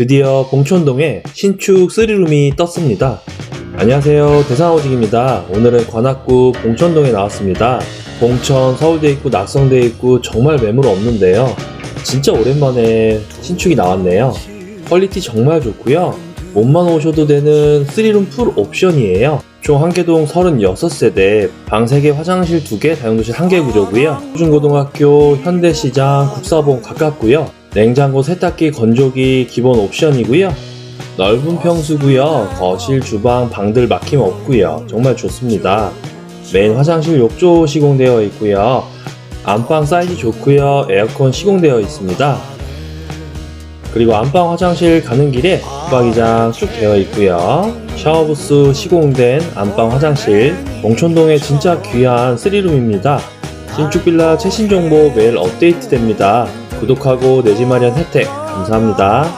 드디어 봉천동에 신축 3룸이 떴습니다. 안녕하세요. 대상호직입니다. 오늘은 관악구 봉천동에 나왔습니다. 봉천, 서울대 있고 낙성대 있고 정말 매물 없는데요. 진짜 오랜만에 신축이 나왔네요. 퀄리티 정말 좋고요. 몸만 오셔도 되는 3룸 풀 옵션이에요. 총 한개동 36세대, 방 3개, 화장실 2개, 다용도실 1개 구조고요. 중고등학교, 현대시장, 국사봉 가깝고요. 냉장고, 세탁기, 건조기 기본 옵션이고요. 넓은 평수고요. 거실, 주방, 방들 막힘 없고요. 정말 좋습니다. 메인 화장실 욕조 시공되어 있고요. 안방 사이즈 좋고요. 에어컨 시공되어 있습니다. 그리고 안방 화장실 가는 길에 붙박이장 쭉 되어 있고요. 샤워부스 시공된 안방 화장실. 봉천동에 진짜 귀한 3룸입니다. 신축 빌라 최신 정보 매일 업데이트 됩니다. 구독하고 내집 마련 혜택 감사합니다.